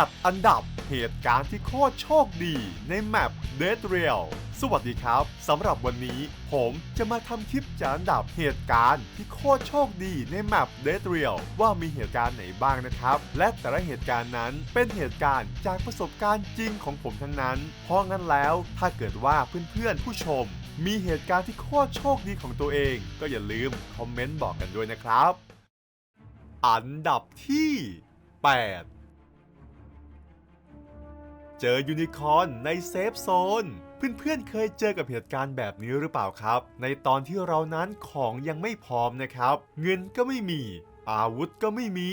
จัดอันดับเหตุการณ์ที่โคตรโชคดีในแมป Dead Real สวัสดีครับสำหรับวันนี้ผมจะมาทำคลิปจัดอันดับเหตุการณ์ที่โคตรโชคดีในแมป Dead Real ว่ามีเหตุการณ์ไหนบ้างนะครับ และแต่ละเหตุการณ์นั้นเป็นเหตุการณ์จากประสบการณ์จริงของผมทั้งนั้น เพราะงั้นแล้วถ้าเกิดว่าเพื่อนๆผู้ชม มีเหตุการณ์ที่โคตรโชคดีของตัวเอง ก็อย่าลืมคอมเมนต์บอกกันด้วยนะครับ อันดับที่ 8 เจอยูนิคอร์นในเซฟโซน เพื่อนๆเคยเจอกับเหตุการณ์แบบนี้หรือเปล่าครับ ในตอนที่เรานั้นของยังไม่พร้อมนะครับ เงินก็ไม่มี อาวุธก็ไม่มี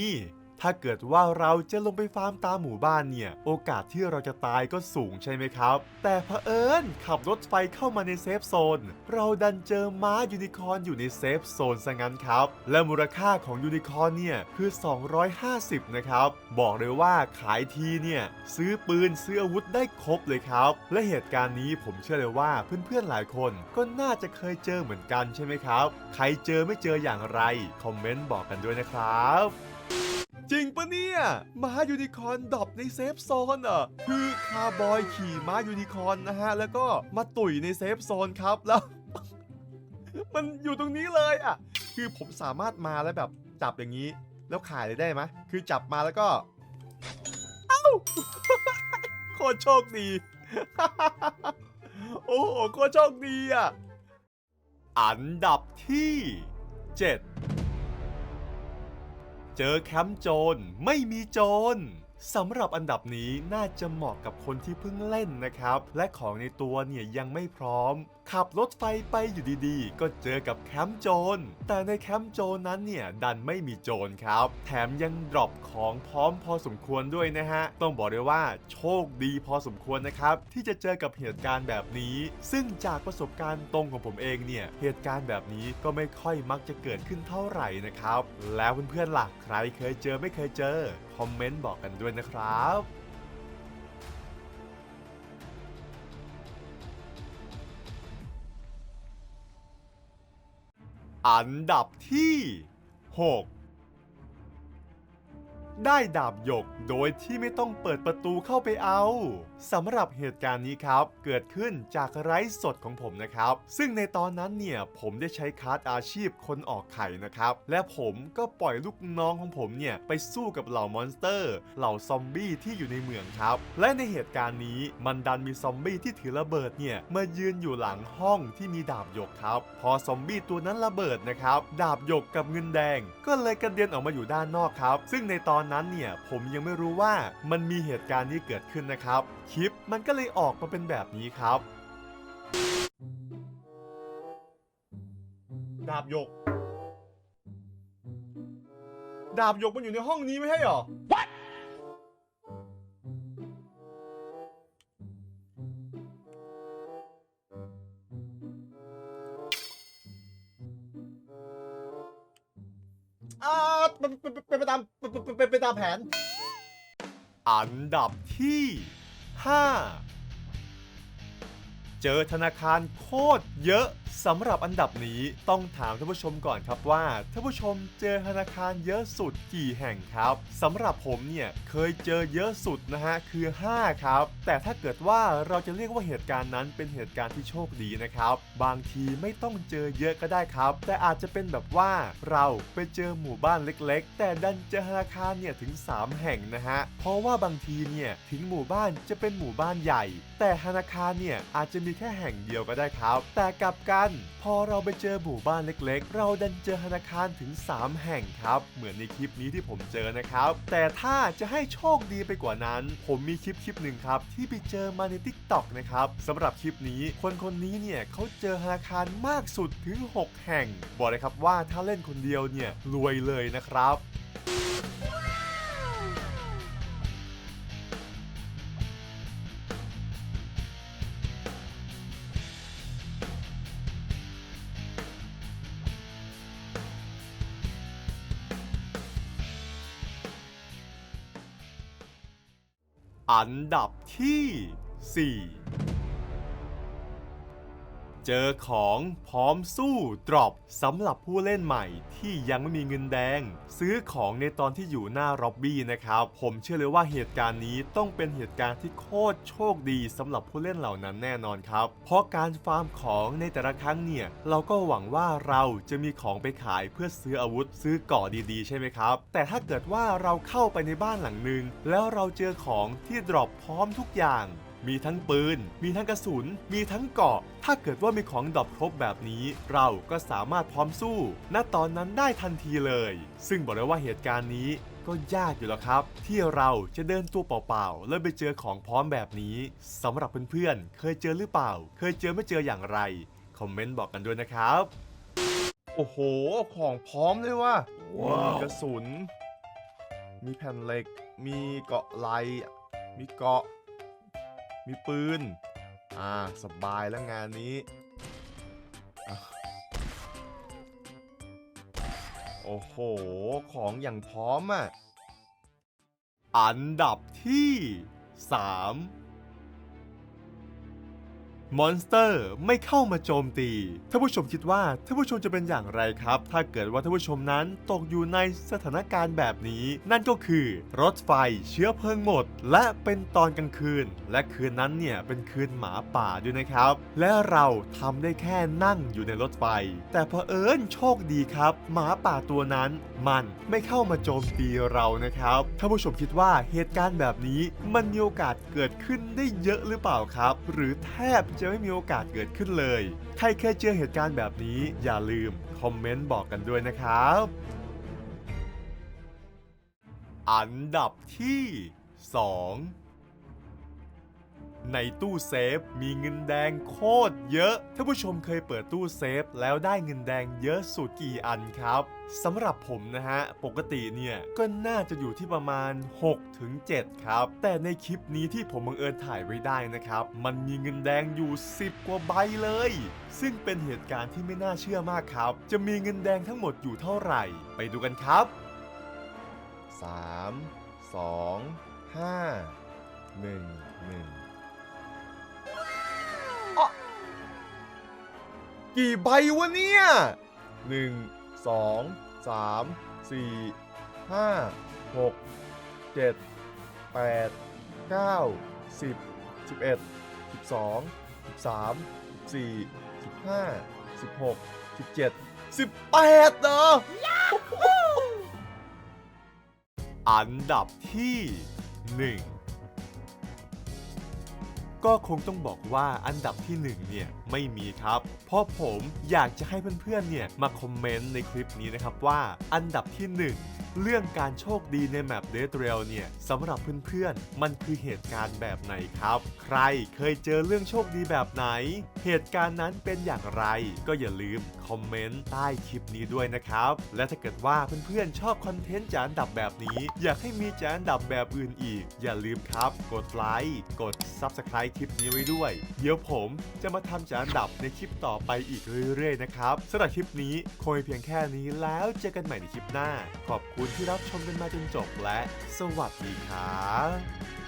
ถ้าเกิดว่าเราจะลงไปฟาร์มตามหมู่บ้านเนี่ย โอกาสที่เราจะตายก็สูงใช่ไหมครับ แต่เผอิญขับรถไฟเข้ามาในเซฟโซน เราดันเจอม้ายูนิคอร์นอยู่ในเซฟโซนซะงั้นครับ และมูลค่าของยูนิคอร์นเนี่ยคือ 250 นะครับ บอกเลยว่าขายทีเนี่ยซื้อปืนซื้ออาวุธได้ครบเลยครับ และเหตุการณ์นี้ผมเชื่อเลยว่าเพื่อนๆหลายคนก็น่าจะเคยเจอเหมือนกันใช่ไหมครับ ใครเจอไม่เจออย่างไร คอมเมนต์บอกกันด้วยนะครับ จริงปะเนี่ย ม้ายูนิคอนดรอปในเซฟโซนอะคือคาร์บอยขี่ม้ายูนิคอนนะฮะ แล้วก็มาตุ๋ยในเซฟโซนครับแล้ว มันอยู่ตรงนี้เลยอะ คือผมสามารถมาแล้วแบบจับอย่างนี้ แล้วขายเลยได้ไหมคือจับมาแล้วก็ เอ้าโคตรโชคดี โอ้โหโคตรโชคดีอะ อันดับที่ 7 เจอแคมป์โจรไม่มีโจรสำหรับอันดับนี้น่าจะเหมาะกับคนที่เพิ่งเล่นนะครับ และของในตัวเนี่ยยังไม่พร้อม ขับรถไฟไปอยู่ดีๆ ก็เจอกับแคมป์โจร แต่ในแคมป์โจรนั้นเนี่ย ดันไม่มีโจรครับ แถมยังดรอปของพร้อมพอสมควรด้วยนะฮะ ต้องบอกเลยว่าโชคดีพอสมควรนะครับ ที่จะเจอกับเหตุการณ์แบบนี้ ซึ่งจากประสบการณ์ตรงของผมเองเนี่ย เหตุการณ์แบบนี้ก็ไม่ค่อยมักจะเกิดขึ้นเท่าไหร่นะครับ แล้วเพื่อนๆล่ะใครเคยเจอไม่เคยเจอ คอมเมนต์บอกกันด้วยนะครับ อันดับที่ 6 ได้ดาบหยกโดยที่ไม่ต้องเปิดประตูเข้าไปเอา สำหรับเหตุการณ์นี้ครับ เกิดขึ้นจากไลฟ์สดของผมนะครับ ซึ่งในตอนนั้นเนี่ยผมได้ใช้คาร์ดอาชีพคนออกไข่นะครับ และผมก็ปล่อยลูกน้องของผมเนี่ยไปสู้กับเหล่ามอนสเตอร์ เหล่าซอมบี้ที่อยู่ในเมืองครับ และในเหตุการณ์นี้มันดันมีซอมบี้ที่ถือระเบิดเนี่ยมายืนอยู่หลังห้องที่มีดาบหยกครับ พอซอมบี้ตัวนั้นระเบิดนะครับดาบหยกกับเงินแดง ก็เลยกระเด็นออกมาอยู่ด้านนอกครับ ซึ่งในตอนนั้นเนี่ยผมยังไม่รู้ว่ามันมีเหตุการณ์นี้เกิดขึ้นนะครับคลิป มันก็เลยออกมาเป็นแบบนี้ครับ ดาบหยก ดาบหยกมันอยู่ในห้องนี้ไม่ใช่หรออ่าเป็นเป็นเป็นไปตามเป็นเป็นเป็นไปตามแผน อันดับที่ 5 เจอธนาคารโคตรเยอะ สำหรับอันดับนี้ต้องถามท่านผู้ชมก่อนครับว่าท่านผู้ชมเจอธนาคารเยอะสุดกี่แห่งครับสำหรับผมเนี่ยเคยเจอเยอะสุดนะฮะคือ 5 ครับ แต่ถ้าเกิดว่าเราจะเรียกว่าเหตุการณ์นั้นเป็นเหตุการณ์ที่โชคดีนะครับ บางทีไม่ต้องเจอเยอะก็ได้ครับ แต่อาจจะเป็นแบบว่าเราไปเจอหมู่บ้านเล็ก ๆ แต่ดันเจอธนาคารเนี่ยถึง 3 แห่งนะฮะเพราะว่าบางทีเนี่ยถึงหมู่บ้านจะเป็นหมู่บ้านใหญ่ แต่ธนาคารเนี่ยอาจจะมีแค่แห่งเดียวก็ได้ครับ แต่กับกัน พอเราไปเจอหมู่บ้านเล็กๆ เราดันเจอธนาคารถึง 3 แห่งครับ เหมือนในคลิปนี้ที่ผมเจอนะครับ แต่ถ้าจะให้โชคดีไปกว่านั้น ผมมีคลิปคลิปหนึ่งครับ ที่ไปเจอมาใน t ิ k t o k นะครับสำหรับคลิปนี้คนคนนี้เนี่ยเขาเจอธนาคารมากสุดถึง 6 แห่ง บอกเลยครับว่าถ้าเล่นคนเดียวเนี่ยรวยเลยนะครับ อันดับที่ 4 เจอของพร้อมสู้ดรอปสำหรับผู้เล่นใหม่ที่ยังไม่มีเงินแดง ซื้อของในตอนที่อยู่หน้าร็อบบี้นะครับ ผมเชื่อเลยว่าเหตุการณ์นี้ต้องเป็นเหตุการณ์ที่โคตรโชคดีสำหรับผู้เล่นเหล่านั้นแน่นอนครับ เพราะการฟาร์มของในแต่ละครั้งเนี่ย เราก็หวังว่าเราจะมีของไปขายเพื่อซื้ออาวุธซื้อกราะดีๆ ใช่ไหมครับ แต่ถ้าเกิดว่าเราเข้าไปในบ้านหลังหนึ่งแล้วเราเจอของที่ดรอปพร้อมทุกอย่าง มีทั้งปืน มีทั้งกระสุน มีทั้งเกราะ ถ้าเกิดว่ามีของดรอปครบแบบนี้ เราก็สามารถพร้อมสู้ ณ ตอนนั้นได้ทันทีเลย ซึ่งบอกเลยว่าเหตุการณ์นี้ก็ยากอยู่แล้วครับ ที่เราจะเดินตัวเปล่าๆ แล้วไปเจอของพร้อมแบบนี้สำหรับเพื่อนๆ เคยเจอหรือเปล่า เคยเจอไม่เจออย่างไร คอมเมนต์บอกกันด้วยนะครับ โอ้โห ของพร้อมเลยว่ะมีกระสุน มีแผ่นเหล็ก มีเกราะไหลมีเกราะ มีปืน อ่า สบายแล้วงานนี้ โอ้โห ของอย่างพร้อมอะ อันดับที่ 3 มอนสเตอร์ไม่เข้ามาโจมตีท่านผู้ชมคิดว่าท่านผู้ชมจะเป็นอย่างไรครับ ถ้าเกิดว่าท่านผู้ชมนั้นตกอยู่ในสถานการณ์แบบนี้ นั่นก็คือ รถไฟเชื้อเพลิงหมด และเป็นตอนกลางคืน และคืนนั้นเนี่ยเป็นคืนหมาป่าด้วยนะครับ และเราทำได้แค่นั่งอยู่ในรถไฟ แต่เผอิญโชคดีครับ หมาป่าตัวนั้นมันไม่เข้ามาโจมตีเรานะครับท่านผู้ชมคิดว่าเหตุการณ์แบบนี้มันมีโอกาสเกิดขึ้นได้เยอะหรือเปล่าครับ หรือแทบจะไม่มีโอกาสเกิดขึ้นเลย ใครเคยเจอเหตุการณ์แบบนี้อย่าลืมคอมเมนต์บอกกันด้วยนะครับ อันดับที่ 2 ในตู้เซฟมีเงินแดงโคตรเยอะ ท่านผู้ชมเคยเปิดตู้เซฟแล้วได้เงินแดงเยอะสุดกี่อันครับสำหรับผมนะฮะ ปกติเนี่ย ก็น่าจะอยู่ที่ประมาณ6ถึง7ครับ แต่ในคลิปนี้ที่ผมบังเอิญถ่ายไว้ได้นะครับ มันมีเงินแดงอยู่ 10 กว่าใบเลย ซึ่งเป็นเหตุการณ์ที่ไม่น่าเชื่อมากครับ จะมีเงินแดงทั้งหมดอยู่เท่าไหร่ ไปดูกันครับ 3 2 5 1 1 กี่ใบวะเนี่ยหนึ่งสองสามสี่ห้าหกเจ็ดแปดเก้าสิบสิบเอ็ดสิบสองสิบสามสิบสี่สิบห้าสิบหกสิบเจ็ดสิบแปดเหรออันดับที่หนึ่ง ก็คงต้องบอกว่าอันดับที่1เนี่ยไม่มีครับ เพราะผมอยากจะให้เพื่อนๆเนี่ยมาคอมเมนต์ในคลิปนี้นะครับว่าอันดับที่ 1 เรื่องการโชคดีในแมปเดทเรลเนี่ยสำหรับเพื่อนๆ มันคือเหตุการณ์แบบไหนครับ ใครเคยเจอเรื่องโชคดีแบบไหน เหตุการณ์นั้นเป็นอย่างไร ก็อย่าลืมคอมเมนต์ใต้คลิปนี้ด้วยนะครับ และถ้าเกิดว่าเพื่อนๆ ชอบคอนเทนต์จานดับแบบนี้ อยากให้มีจานดับแบบอื่นอีก อย่าลืมครับ กดไลค์กด Subscribe คลิปนี้ไว้ด้วย เดี๋ยวผมจะมาทำจานดับในคลิปต่อไปอีกเรื่อยๆนะครับสำหรับคลิปนี้คงเพียงแค่นี้แล้วเจอกันใหม่ในคลิปหน้า ขอบคุณที่รับชมกันมาจนจบและ สวัสดีครับ